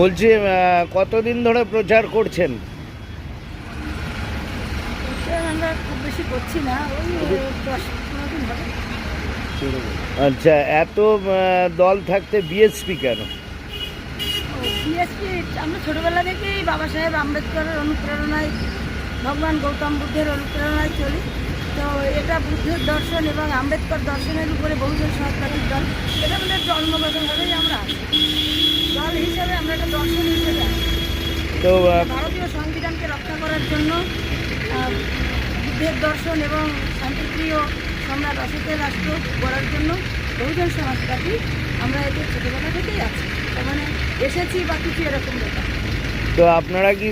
বলছি কতদিন ধরে প্রচার করছেন? আমরা খুব বেশি করছি না আচ্ছা এত দল থাকতে বিএসপি কেন? বিএসপি আমরা ছোটোবেলা থেকেই বাবা সাহেব আম্বেদকরের অনুপ্রেরণায় ভগবান গৌতম বুদ্ধের অনুপ্রেরণায় চলি। তো এটা বুদ্ধের দর্শন এবং আম্বেদকর দর্শনের উপরে বহুজন সরকারের দল এটা আমাদের জন্মগতভাবেই আমরা আছি। দল হিসেবে আমরা একটা দর্শন হিসেবে তো ভারতীয় সংবিধানকে রক্ষা করার জন্য বুদ্ধের দর্শন এবং শান্তিপ্রিয় সম্রাট অশোকের রাষ্ট্র গড়ার জন্য বহুজন সমাজ পার্টি আমরা এতে ছোটোবেলা থেকেই আছি। তার মানে এসেছি বা কিছু এরকম ব্যাপার। তো আপনারা কি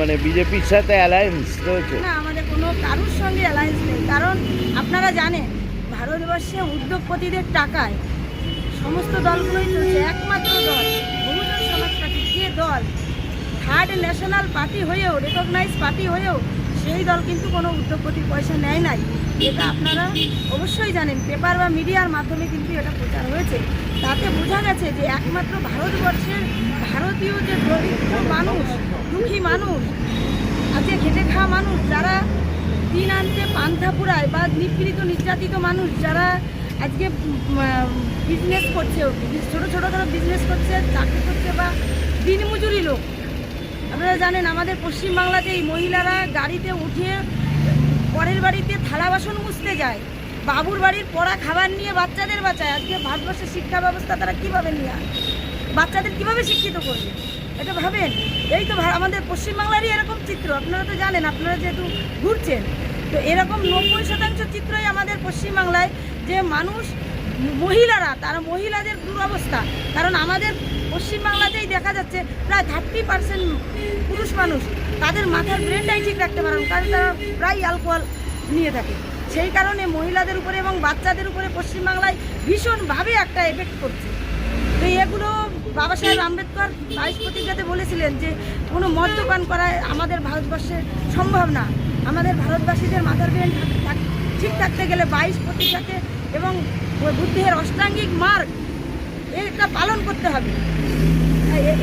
মানে বিজেপির সাথে অ্যালায়েন্স রয়েছে? না আমাদের কোনো কারুর সঙ্গে অ্যালায়েন্স নেই। কারণ আপনারা জানেন ভারতবর্ষে উদ্যোগপতিদের টাকায় সমস্ত দলগুলোই চলছে একমাত্র দল বহুজন সমাজ পার্টি যে দল। থার্ড ন্যাশনাল পার্টি হয়েও রেকগনাইজ পার্টি হয়েও সেই দল কিন্তু কোনো উদ্যোগপতির পয়সা নেয় নাই। এটা আপনারা অবশ্যই জানেন পেপার বা মিডিয়ার মাধ্যমে কিন্তু এটা প্রচার হয়েছে। তাতে বোঝা গেছে যে একমাত্র ভারতবর্ষের ভারতীয় যে দরিদ্র মানুষ, দুঃখী মানুষ, আজকে খেটে খাওয়া মানুষ, যারা দিন আনতে পান্থা পুরায় বা নিপীড়িত, নির্যাতিত মানুষ, যারা আজকে বিজনেস করছে ছোটো ছোটো করে বিজনেস করছে, চাকরি করছে বা দিনমজুরি লোক। আপনারা জানেন, আমাদের পশ্চিমবাংলাতে এই মহিলারা গাড়িতে উঠে পরের বাড়িতে থালা বাসন মুছতে যায়। বাবুর বাড়ির পড়া খাবার নিয়ে বাচ্চাদের বাঁচায়। আজকে ভারতবর্ষের শিক্ষা ব্যবস্থা তারা কীভাবে নিয়ে বাচ্চাদের কীভাবে শিক্ষিত করবে? এটা ভাবেন? এই তো আমাদের পশ্চিমবাংলারই এরকম চিত্র। আপনারা তো জানেন, আপনারা যেহেতু ঘুরছেন তো এরকম নব্বই শতাংশ চিত্রই আমাদের পশ্চিমবাংলায় যে মানুষ, মহিলারা, তারা মহিলাদের দুরবস্থা। কারণ আমাদের পশ্চিমবাংলাতেই দেখা যাচ্ছে প্রায় থার্টি পার্সেন্ট পুরুষ মানুষ তাদের মাথার ব্রেনটাই ঠিক রাখতে পারেন কারণ তারা প্রায় অ্যালকোহল নিয়ে থাকে। সেই কারণে মহিলাদের উপরে এবং বাচ্চাদের উপরে পশ্চিমবাংলায় ভীষণভাবে একটা এফেক্ট করছে তো এগুলো বাবা সাহেব আম্বেদকর বাইশ প্রতিজ্ঞাতে বলেছিলেন যে কোনো মদ্যপান করা আমাদের ভারতবর্ষে সম্ভব না। আমাদের ভারতবাসীদের মাথার ব্রেন ঠিক থাকতে গেলে বাইশ প্রতিজ্ঞাতে এবং বুদ্ধের অষ্টাঙ্গিক মার্গ, এটা পালন করতে হবে।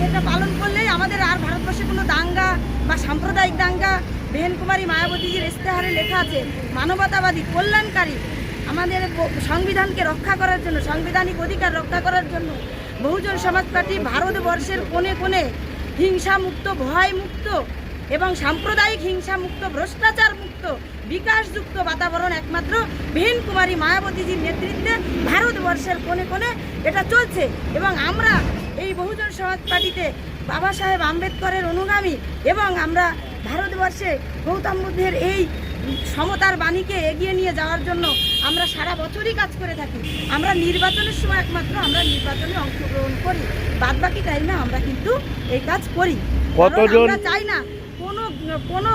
এটা পালন করলেই আমাদের আর ভারতবর্ষে কোনো দাঙ্গা বা সাম্প্রদায়িক দাঙ্গা বেহেন কুমারী মায়াবতীজির ইস্তেহারে লেখা আছে, মানবতাবাদী, কল্যাণকারী, আমাদের সংবিধানকে রক্ষা করার জন্য, সাংবিধানিক অধিকার রক্ষা করার জন্য বহুজন সমাজ পার্টি ভারতবর্ষের কোণে কোণে হিংসা মুক্ত ভয় মুক্ত এবং সাম্প্রদায়িক হিংসা মুক্ত ভ্রষ্টাচার মুক্ত বিকাশযুক্ত বাতাবরণ একমাত্র বেহেন কুমারী মায়াবতীজির নেতৃত্বে ভারতবর্ষের কোণে কোণে এটা চলছে। এবং আমরা এই বহুজন সমাজ পার্টিতে বাবা সাহেব আম্বেদকরের অনুগামী এবং আমরা ভারতবর্ষে গৌতম বুদ্ধের এই সমতার বাণীকে এগিয়ে নিয়ে যাওয়ার জন্য আমরা সারা বছরই কাজ করে থাকি। আমরা নির্বাচনের সময় একমাত্র আমরা নির্বাচনে অংশগ্রহণ করি। বাদ বাকি টাইমে আমরা কিন্তু এই কাজ করি। কতজন- আমরা চাই না কোনো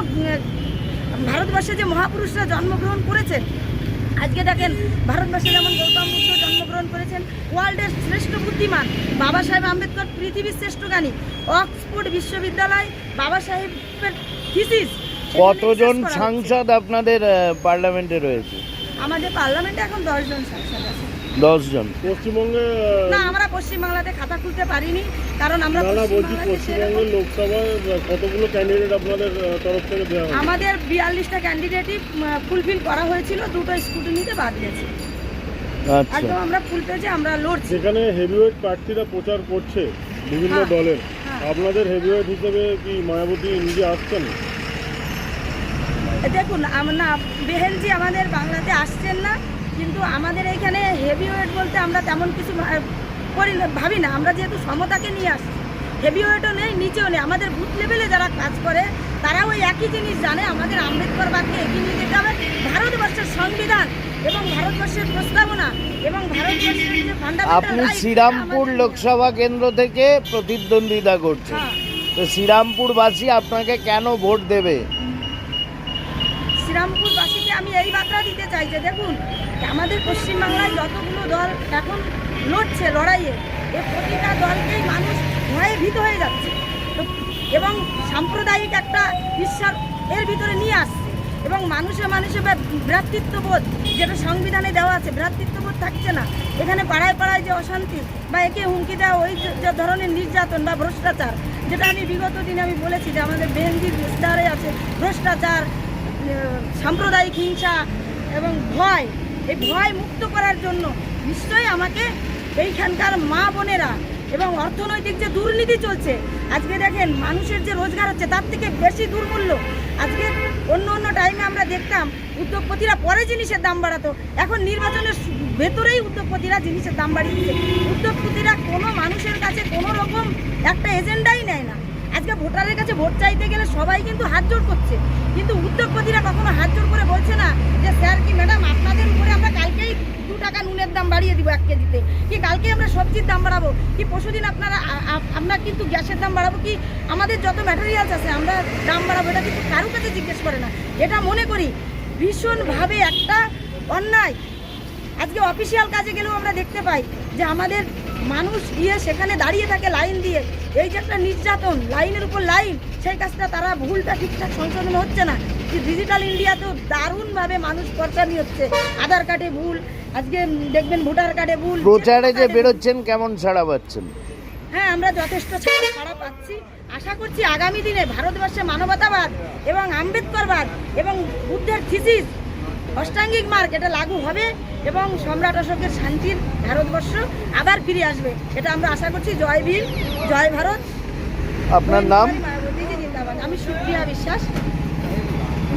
ভারতবর্ষে যে মহাপুরুষরা জন্মগ্রহণ করেছেন আজকে দেখেন ভারতবর্ষে যেমন গৌতম বুদ্ধ জন্মগ্রহণ করেছেন ওয়ার্ল্ডের শ্রেষ্ঠ বুদ্ধিমান বাবা সাহেব আম্বেদকর পৃথিবীর শ্রেষ্ঠ জ্ঞানী অক্সফোর্ড বিশ্ববিদ্যালয় বাবা সাহেবের থিসিস কতজন সাংসদ আপনাদের পার্লামেন্টে রয়েছে? আমাদের পার্লামেন্টে এখন দশজন সাংসদ আছে। দশজন। পশ্চিমবঙ্গে না আমরা পশ্চিমবাংলাতে খাতা খুলতে পারিনি কারণ আমরা না বলছি পশ্চিমবঙ্গের লোকসভায় কতগুলো ক্যান্ডিডেট আপনাদের তরফ থেকে দেওয়া হবে আমাদের বিয়াল্লিশটা ক্যান্ডিডেটই ফুলফিল করা হয়েছিল দুটো স্কুটিনিতে বাদ গেছে। আচ্ছা। একদম আমরা ফুল পেজে আমরা লড়ছি। যেখানে হেভিওয়েট প্রার্থীরা প্রচার করছে বিভিন্ন হ্যাঁ, দলের হ্যাঁ। আপনাদের হেভিওয়েট হিসেবে কি মায়াবতী নিজে আসছেন? দেখুন আম- না বেহেলজি আমাদের বাংলাতে আসছেন না। কিন্তু আমাদের এখানে হেভি ওয়েট বলতে আমরা তেমন কিছু করি ভাবি না। আমরা যেহেতু সমতাকে নিয়ে আসছি হেভি ওয়েটও নেই নিচেও নেই। আমাদের বুথ লেভেলে যারা কাজ করে তারা ওই একই জিনিস জানে। আমাদের আম্বেদকর আম্বেদকরবাদকে এগিয়ে নিয়ে যেতে হবে ভারতবর্ষের সংবিধান এবং ভারতবর্ষের প্রস্তাবনা এবং ভারতবর্ষের আপনি শ্রীরামপুর লোকসভা কেন্দ্র থেকে প্রতিদ্বন্দ্বিতা করছেন। হ্যাঁ। তো শ্রীরামপুরবাসী আপনাকে কেন ভোট দেবে? শ্রীরামপুরবাসীকে আমি এই বার্তা দিতে চাই যে দেখুন আমাদের পশ্চিমবাংলায় যতগুলো দল এখন লড়ছে লড়াইয়ে, এ প্রতিটা দলকেই মানুষ ভয়ে ভীত হয়ে যাচ্ছে। এবং সাম্প্রদায়িক একটা বিশ্বাস এর ভিতরে নিয়ে আসছে। এবং মানুষে মানুষে ভ্রাতৃত্ববোধ যেটা সংবিধানে দেওয়া আছে, ভ্রাতৃত্ববোধ থাকছে না। এখানে পাড়ায় পাড়ায় যে অশান্তি বা একে হুমকি দেওয়া, ওই যে- ধরনের নির্যাতন বা ভ্রষ্টাচার, যেটা আমি বিগত দিনে আমি বলেছি যে আমাদের বেহেন্দির বিস্তারে আছে। ভ্রষ্টাচার সাম্প্রদায়িক হিংসা এবং ভয় এই ভয় মুক্ত করার জন্য নিশ্চয়ই আমাকে এইখানকার মা বোনেরা এবং অর্থনৈতিক যে দুর্নীতি চলছে, আজকে দেখেন মানুষের যে রোজগার হচ্ছে তার থেকে বেশি দুর্মূল্য। আজকে অন্য অন্য টাইমে আমরা দেখতাম উদ্যোগপতিরা পরে জিনিসের দাম বাড়াতো, এখন নির্বাচনের ভেতরেই উদ্যোগপতিরা জিনিসের দাম বাড়িয়ে দিচ্ছে উদ্যোগপতিরা কোনো মানুষের কাছে কোনো রকম একটা এজেন্ডাই নেয় না। আজকে ভোটারের কাছে ভোট চাইতে গেলে সবাই কিন্তু হাত জোর করছে। কিন্তু উদ্যোগপতিরা কখনো হাত জোর করে বলছে না যে স্যার কি, ম্যাডাম? আপনাদের উপরে আমরা কালকেই দু টাকা নুনের দাম বাড়িয়ে দিব এক কেজিতে। কি কালকে আমরা সবজির দাম বাড়াবো? কি পরশুদিন আপনারা আমরা কিন্তু গ্যাসের দাম বাড়াবো? কি আমাদের যত ম্যাটেরিয়ালস আছে, আমরা দাম বাড়াবো? এটা কিন্তু কারও কাছে জিজ্ঞেস করে না। এটা মনে করি, ভীষণভাবে একটা অন্যায়। আজকে অফিসিয়াল কাজে গেলেও আমরা দেখতে পাই যে আমাদের মানুষ গিয়ে সেখানে দাঁড়িয়ে থাকে লাইন দিয়ে। এই যে একটা নির্যাতন লাইনের উপর লাইন সেই কাজটা তারা ভুলটা ঠিকঠাক সংশোধন হচ্ছে না। যে ডিজিটাল ইন্ডিয়াতেও দারুণভাবে মানুষ পরচানি হচ্ছে। আধার কার্ডে ভুল আজকে দেখবেন ভোটার কার্ডে ভুল। প্রচারে যে বেরোচ্ছেন কেমন সাড়া পাচ্ছেন? হ্যাঁ আমরা যথেষ্ট ছাড়া ছাড়া পাচ্ছি। আশা করছি আগামী দিনে ভারতবর্ষে মানবতাবাদ এবং আম্বেদকরবাদ এবং বুদ্ধের থিসিস অষ্টাঙ্গিক মার্গ এটা লাগু হবে এবং সম্রাট অশোকের শান্তির ভারতবর্ষ আবার ফিরে আসবে এটা আমরা আশা করছি। জয় ভীম জয় ভারত। আপনার নাম? আমি সুপ্রিয়া বিশ্বাস।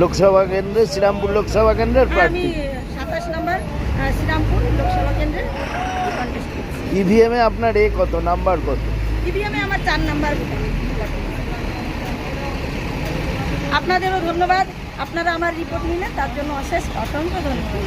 লোকসভা কেন্দ্রে শ্রীরামপুর লোকসভা কেন্দ্রের হ্যাঁ, আমি প্রার্থী সাতাশ নম্বর শ্রীরামপুর লোকসভা কেন্দ্রে contest করছি। ইভিএমে আপনার এ কত নাম্বার কত? ইভিএমে আমার চার নাম্বার আপনাদেরও ধন্যবাদ। আপনারা আমার রিপোর্ট নিলেন তার জন্য অশেষ অসংখ্য ধন্যবাদ।